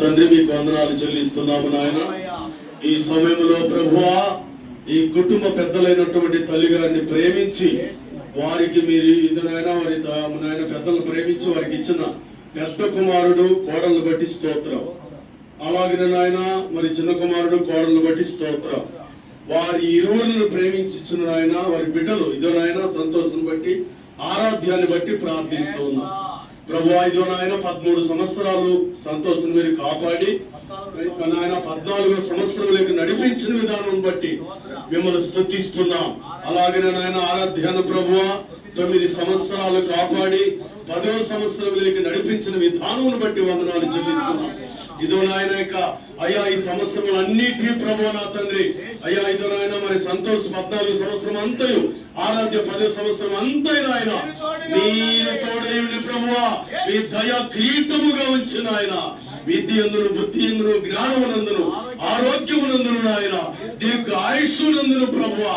తండ్రి మీకు వందనాలు చెల్లిస్తున్నాము నాయన. ఈ సమయంలో ప్రభువా ఈ కుటుంబ పెద్దలైనటువంటి తల్లి గారిని ప్రేమించి వారికి మీరు ఇది నాయన వారి నాయన పెద్దలు ప్రేమించి వారికి ఇచ్చిన పెద్ద కుమారుడు కోడలను బట్టి స్తోత్రం. అలాగే నాయన మరి చిన్న కుమారుడు కోడలను బట్టి స్తోత్రం. వారి ఇరువులను ప్రేమించి నాయన వారి బిడ్డలు ఇదో నాయన సంతోషం బట్టి ఆరాధ్యాన్ని బట్టి ప్రార్థిస్తూ ఉన్నాం. ప్రభు ఐదో నాయన పదమూడు సంవత్సరాలు సంతోషం మీరు కాపాడి నాయన పద్నాలుగో సంవత్సరంలోకి నడిపించిన విధానం బట్టి మిమ్మల్ని స్థుతిస్తున్నాం. అలాగే నాయన ఆరాధ్యాన ప్రభువ తొమ్మిది సంవత్సరాలు కాపాడి పదో సంవత్సరంలోకి నడిపించిన విధానమును బట్టి వందనాలు చెల్లిస్తున్నాం. ఇదో నాయన యొక్క అయ్యా ఈ సంవత్సరం అన్నిటి ప్రభు నా తండ్రి అయ్యా ఇదో నాయన మరి సంతోష్ పద్నాలుగు సంవత్సరం అంతయు ఆరాధ్య పదో సంవత్సరం అంతయు నాయన మీరు ప్రభువా మీ దయ కిరీటముగా ఉంచిన ఆయన విద్య ఎందును బుద్ధి ఎందును జ్ఞానమునందును ఆరోగ్యమునందును నాయన. దీర్ఘ ఆయుష్నందును ప్రభువా.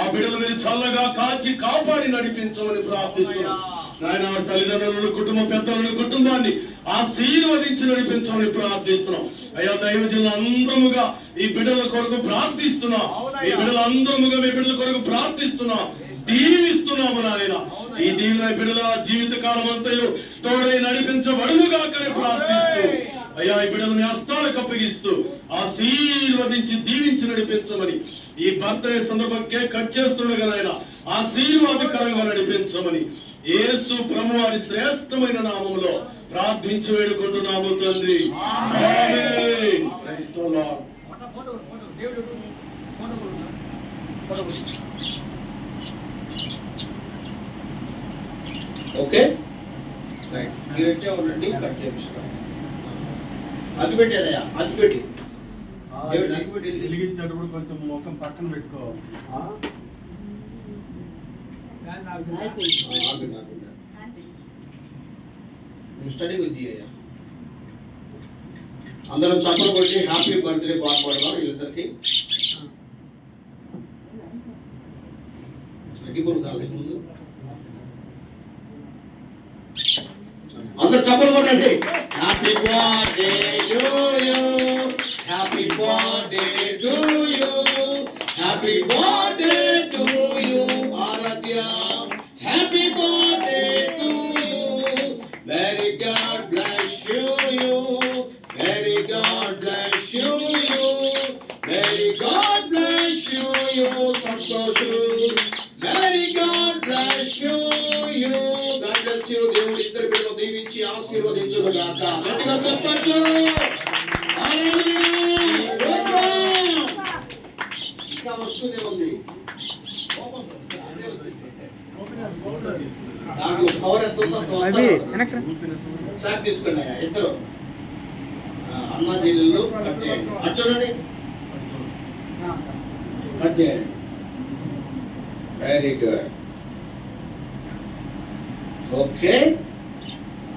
ఆ బిడ్డల మీద చల్లగా కాచి కాపాడి నడిపించమని ప్రార్థిస్తున్నాం. నాయన వారి తల్లిదండ్రులను కుటుంబ పెద్దలను కుటుంబాన్ని ఆశీర్వదించి నడిపించమని ప్రార్థిస్తున్నాం. అయ్యా దైవజనులు అందరముగా ఈ బిడ్డల కొరకు ప్రార్థిస్తున్నాం. ఈ బిడ్డలు అందరముగా మీ బిడ్డల కొరకు ప్రార్థిస్తున్నాం. దీవిస్తున్నాము నాయన ఈ దీవెన బిడ్డల జీవిత కాలం అంతయు తోడై నడిపించబడుగా ప్రార్థిస్తూ అయ్యా ఈ బిడ్డలు మీ హస్తాలకు అప్పగిస్తూ ఆశీర్వదించి దీవించి నడిపించమని ఈ బర్త్డే సందర్భం కేక్ కట్ చేస్తుండగా నాయన ఆశీర్వాదకరంగా నడిపించమని యేసు ప్రభు వారి శ్రేష్టమైన నామంలో ప్రార్థించి వేడుకుంటున్నాము తండ్రి. ఆమేన్. ఓకే? రైట్. ఇది పెట్టే ఉండండి కట్ చేపిస్తాం. అది పెట్టేదయ్యా అది పెట్టి. వెలిగించేటప్పుడు కొంచెం ముఖం పక్కన పెట్టుకో. స్టడీ కొద్ది అయ్యా. అందరం చప్పలు కొట్టి హ్యాపీ బర్త్డే పాట పాడదాం వీళ్ళిద్దరికి అగ్గిపురం కాలేదు ముందు. అందరు చప్పలు కొట్టండి. Happy birthday to you happy birthday to you happy birthday to you Aaradhya happy birthday to you very God bless you you very God bless you you very God bless you you Santosh very God bless you you God bless you దేవుడు ఇద్దరు పిల్లలు దీవించి ఆశీర్వదించును గాక గట్టిగా చెప్పట్లు ఇంకా వస్తూనే ఉంది. దాంట్లో పవర్ ఎంత ఉందో తీసుకోండి అయ్యా, ఇద్దరు. అన్న జీలు కట్ చేయండి. అటు చూడండి. కట్ చేయండి. వెరీ గుడ్ ఓకే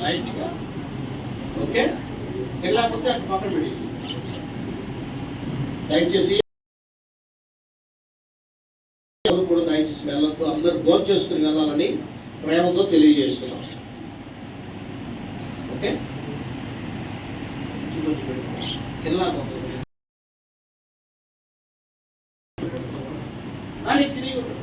లైట్గా ఓకే తెల్లకపోతే అటు పక్కన పెట్టేసి. దయచేసి ఎవరు కూడా దయచేసి వెళ్ళొద్దు. అందరూ భోజనం చేసుకుని వెళ్ళాలని ప్రేమతో తెలియజేస్తున్నాం. ఓకే? కొంచెం కొంచెం పెట్టుకో. अनिच्छनीय होगा